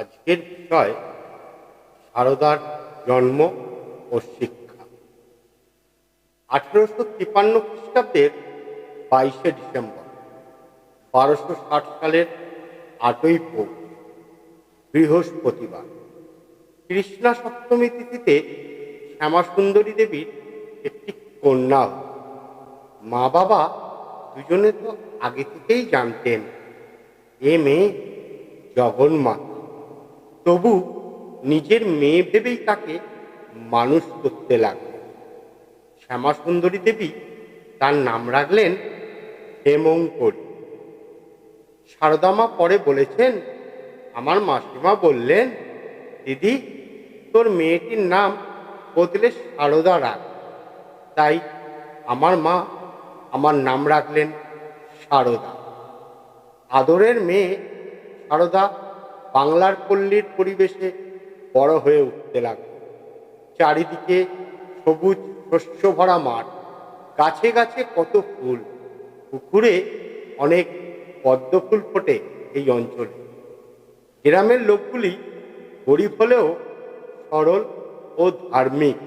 আজকের বিষয় সারদার জন্ম ও শিক্ষা। আঠেরোশো তিপান্ন খ্রিস্টাব্দের বাইশে ডিসেম্বর, বারোশো ষাট সালের আটই পৌষ, বৃহস্পতিবার। কৃষ্ণা সপ্তমী তিথিতে শ্যামাসুন্দরী দেবীর একটি কন্যা মা বাবা দুজনে তো আগে থেকেই জানতেন, এ মেয়ে জগন্মাতা। তবু নিজের মেয়ে ভেবেই তাকে মানুষ করতে লাগলেন শ্যামাসুন্দরী দেবী তার নাম রাখলেন হেমঙ্করী। সারদামা পরে বলেছেন, আমার মাসিমা বললেন, দিদি, তোর মেয়েটির নাম বদলে সারদা রাখ। তাই আমার মা আমার নাম রাখলেন সারদা আদরের মেয়ে সারদা বাংলার পল্লীর পরিবেশে বড় হয়ে উঠতে লাগল। চারিদিকে সবুজ শস্য ভরা মাঠ, গাছে গাছে কত ফুল, পুকুরে অনেক পদ্ম ফুল ফোটে এই অঞ্চলে। গ্রামের লোকগুলি গরিব হলেও সরল ও ধার্মিক।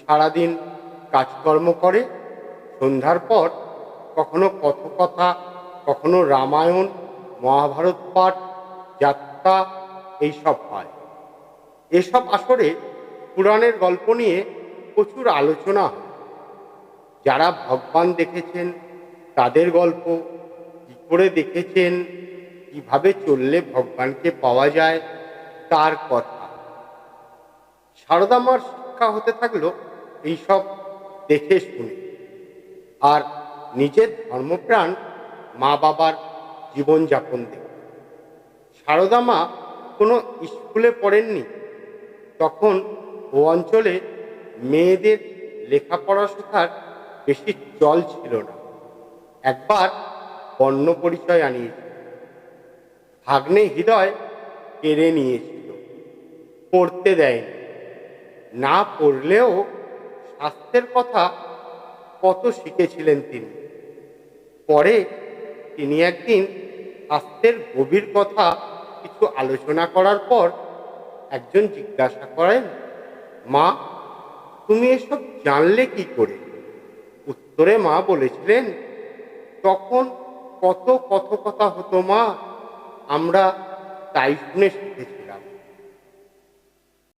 সারাদিন কাজকর্ম করে, সন্ধ্যার পর কখনো কথকথা, কখনো রামায়ণ, মহাভারত পাঠ যাত্রা এইসব হয়। এসব আসরে পুরাণের গল্প নিয়ে প্রচুর আলোচনা হয়। যারা ভগবান দেখেছেন, তাদের গল্প, কী করে দেখেছেন, কীভাবে চললে ভগবানকে পাওয়া যায়, তার কথা। সারদামার শিক্ষা হতে থাকল এইসব দেখে শুনে। আর নিজের ধর্মপ্রাণ মা বাবার জীবনযাপন দেখে। সারদা মা কোনো স্কুলে পড়েননি। তখন ও অঞ্চলে মেয়েদের লেখাপড়া শেখার বেশি চল ছিল না। একবার বর্ণ পরিচয় আনিয়েছিল। ভাগ্নে হৃদয় কেড়ে নিয়েছিল। পড়তে দেয়নি। না পড়লেও স্বাস্থ্যের কথা কত শিখেছিলেন তিনি। পরে তিনি একদিন স্বাস্থ্যের গভীর কথা কিছু আলোচনা করার পর একজন জিজ্ঞাসা করেন, মা, তুমি এসব জানলে কি করে? উত্তরে মা বলেছিলেন, তখন কত কথকতা হতো মা, আমরা তাই শুনে শিখেছি।